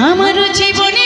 আমার জীবনে